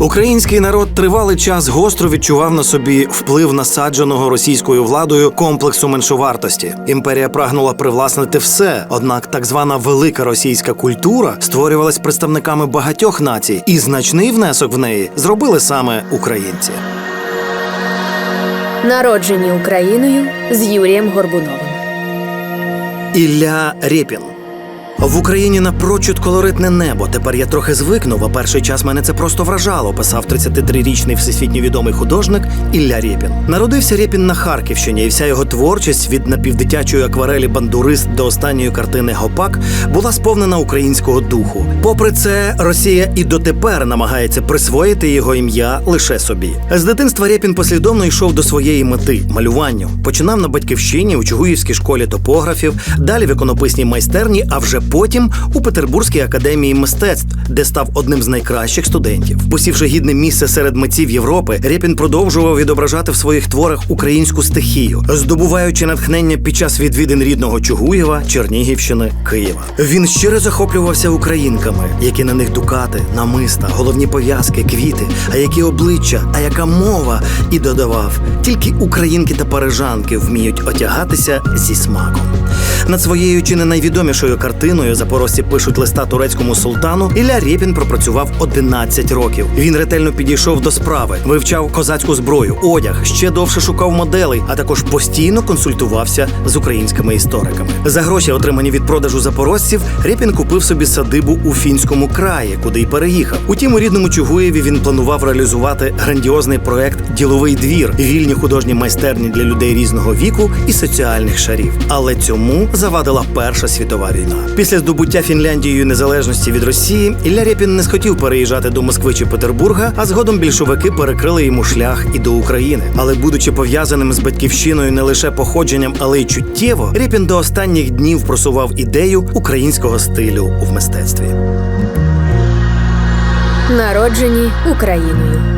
Український народ тривалий час гостро відчував на собі вплив насадженого російською владою комплексу меншовартості. Імперія прагнула привласнити все, однак так звана велика російська культура створювалась представниками багатьох націй, і значний внесок в неї зробили саме українці. Народжені Україною з Юрієм Горбуновим. Ілля Рєпін. В Україні напрочуд колоритне небо. Тепер я трохи звикнув, а перший час мене це просто вражало. Писав 33-річний всесвітньо відомий художник Ілля Рєпін. Народився Рєпін на Харківщині, і вся його творчість від напівдитячої акварелі Бандурист до останньої картини Гопак була сповнена українського духу. Попри це, Росія і дотепер намагається присвоїти його ім'я лише собі. З дитинства Рєпін послідовно йшов до своєї мети малюванню. Починав на батьківщині у Чугуївській школі топографів, далі в іконописній майстерні, а вже потім у Петербурзькій академії мистецтв, де став одним з найкращих студентів. Посівши гідне місце серед митців Європи, Рєпін продовжував відображати в своїх творах українську стихію, здобуваючи натхнення під час відвідин рідного Чугуєва, Чернігівщини, Києва. Він щиро захоплювався українками, які на них дукати, намиста, головні пов'язки, квіти, а які обличчя, а яка мова, і додавав: тільки українки та парижанки вміють отягатися зі смаком. Над своєю чи не найвідомішою картиною запорожці пишуть листа турецькому султану. Ілля Рєпін пропрацював 11 років. Він ретельно підійшов до справи, вивчав козацьку зброю, одяг, ще довше шукав моделей, а також постійно консультувався з українськими істориками. За гроші, отримані від продажу запорожців, Рєпін купив собі садибу у фінському краї, куди й переїхав. Утім, у рідному Чугуєві він планував реалізувати грандіозний проект Діловий двір, вільні художні майстерні для людей різного віку і соціальних шарів. Але цьому завадила Перша світова війна. Після здобуття Фінляндією незалежності від Росії Ілля Рєпін не схотів переїжджати до Москви чи Петербурга, а згодом більшовики перекрили йому шлях і до України. Але будучи пов'язаним з батьківщиною не лише походженням, але й чуттєво, Рєпін до останніх днів просував ідею українського стилю в мистецтві. Народжені Україною.